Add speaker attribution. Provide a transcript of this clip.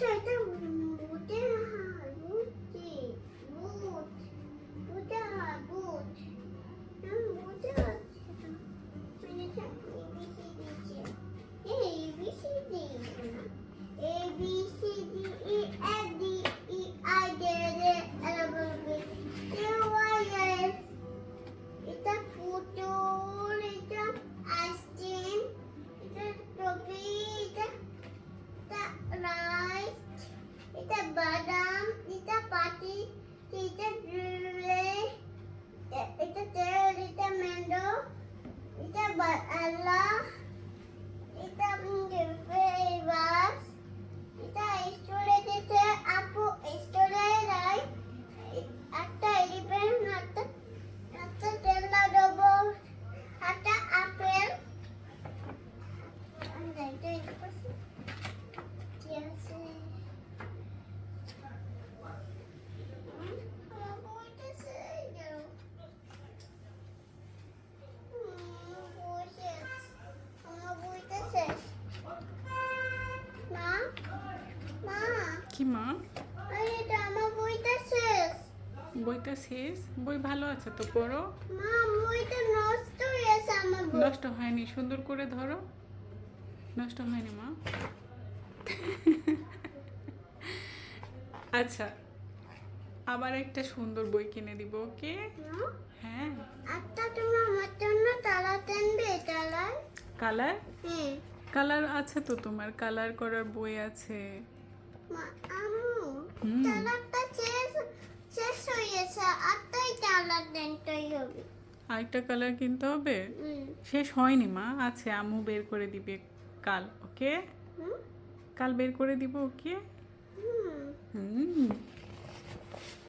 Speaker 1: Çay, এটা বালা এটা ফেভাস এটা স্টোরে দিতে আপু স্টোরে রাই একটা এলিফ্যান্ট একটা একটা তেলা দেবো একটা আপেল আর এটা পাশে কি আছে আমার বইটা শেষ গেল বই শেষ আমার বইটা শেষ মা মা
Speaker 2: কি মা।
Speaker 1: বইটা শেষ।
Speaker 2: বইটা শেষ? বই ভালো আছে তো পড়ো।
Speaker 1: নষ্ট
Speaker 2: হয়নি সুন্দর করে ধরো। নষ্ট হয়নি মা। আচ্ছা আবার একটা সুন্দর বই কিনে দিব ওকে? হ্যাঁ।
Speaker 1: একটা তুমি আমার জন্য তালা টানবে তালায়
Speaker 2: কালার?
Speaker 1: হ্যাঁ।
Speaker 2: কালার আছে তো তোমার কালার করার বই আছে। আরেকটা কালার কিনতে হবে? শেষ হয়নি মা আছে আম্মু বের করে দিবে কাল ওকে? কাল বের করে দিব ওকে? হুম।